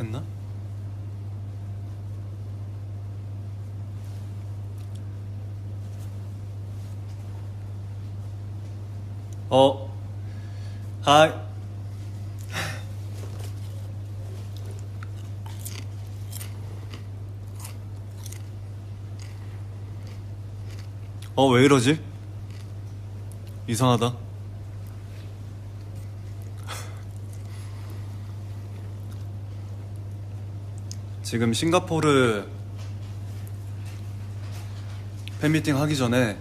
됐나? 어, 하이. 어, 왜 이러지? 이상하다. 지금 싱가포르 팬미팅 하기 전에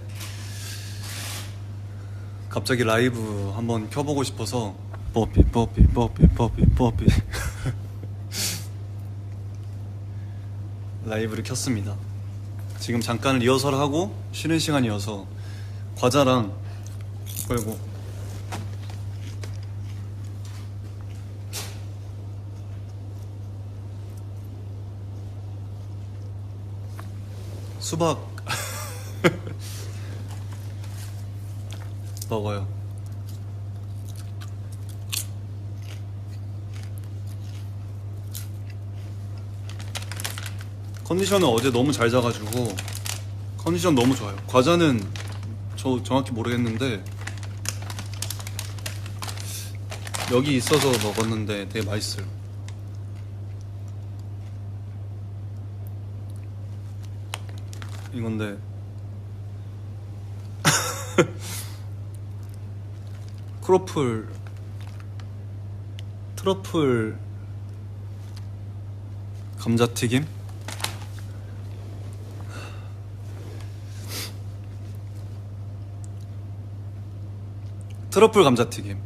갑자기 라이브 한번 켜보고 싶어서 뽀삐 뽀삐 뽀삐 뽀삐 뽀삐 라이브를 켰습니다. 지금 잠깐 리허설 하고 쉬는 시간이어서 과자랑 걸고 수박 먹어요. 컨디션은 어제 너무 잘 자가지고 컨디션 너무 좋아요. 과자는 저 정확히 모르겠는데 여기 있어서 먹었는데 되게 맛있어요. 이건데. 크로플 트러플 감자튀김? 트러플 감자튀김.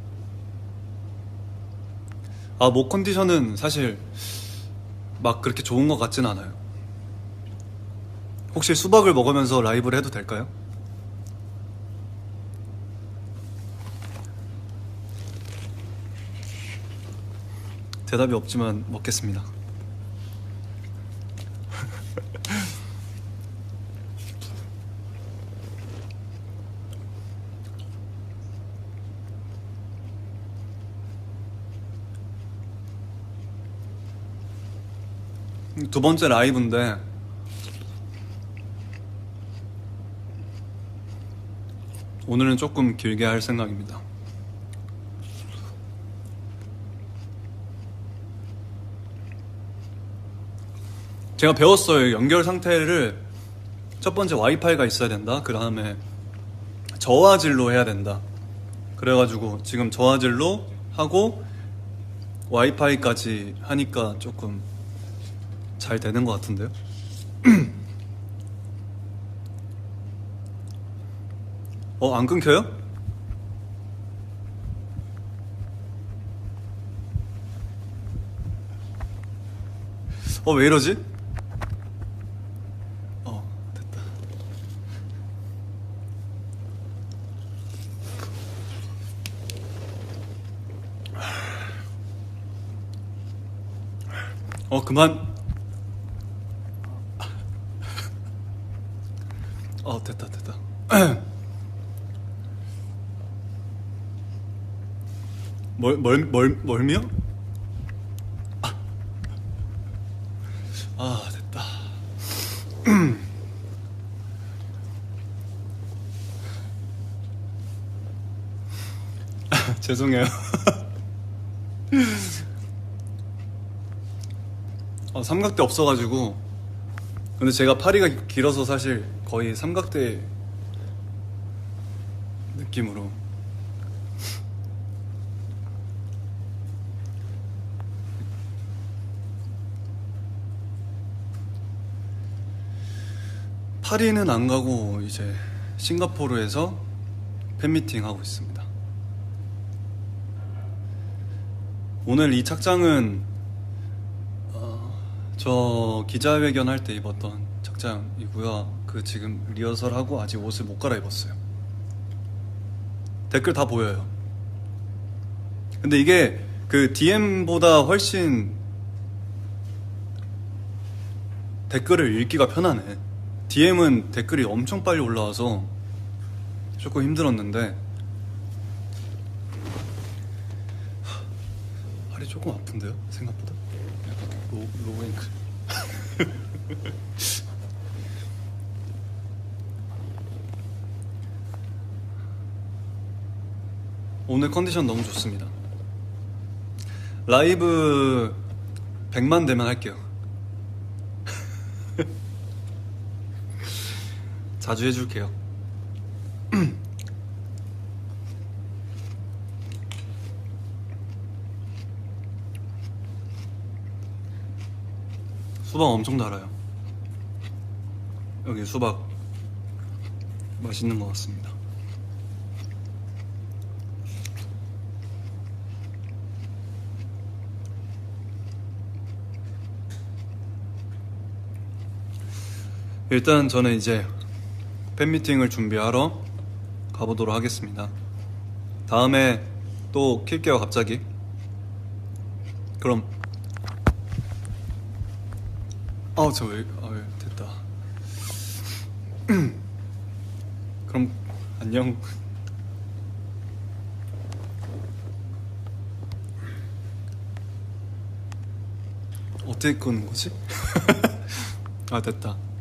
아 목 컨디션은 사실 막 그렇게 좋은 것 같진 않아요 혹시 수박을 먹으면서 라이브를 해도 될까요? 대답이 없지만 먹겠습니다. 두 번째 라이브인데 오늘은 조금 길게 할 생각입니다. 제가 배웠어요. 연결 상태를 첫 번째 와이파이가 있어야 된다. 그 다음에 저화질로 해야 된다. 그래가지고 지금 저화질로 하고 와이파이까지 하니까 조금 잘 되는 것 같은데요. 어, 안 끊겨요? 어, 왜 이러지? 어, 됐다. 어, 그만. 어, 됐다, 됐다. 멀, 멀, 멀, 멀미요? 아, 아 됐다. 아, 죄송해요. 어, 삼각대 없어가지고. 근데 제가 팔이가 길어서 사실 거의 삼각대 느낌으로. 파리는 안 가고 이제 싱가포르에서 팬미팅 하고 있습니다. 오늘 이 착장은 어, 저 기자회견 할 때 입었던 착장이고요. 그 지금 리허설 하고 아직 옷을 못 갈아입었어요. 댓글 다 보여요. 근데 이게 그 DM보다 훨씬 댓글을 읽기가 편하네. DM은 댓글이 엄청 빨리 올라와서 조금 힘들었는데 하, 팔이 조금 아픈데요? 생각보다? 약간 로, 로앵클 오늘 컨디션 너무 좋습니다 라이브 100만 되면 할게요 자주 해줄게요 수박 엄청 달아요. 여기 수박 맛있는 것 같습니다. 일단 저는 이제 팬미팅을 준비하러 가보도록 하겠습니다. 다음에 또 킬게요, 갑자기. 그럼 아, 저 왜, 아, 왜, 됐다. 그럼, 안녕. 어떻게 끄는 거지? 아, 됐다.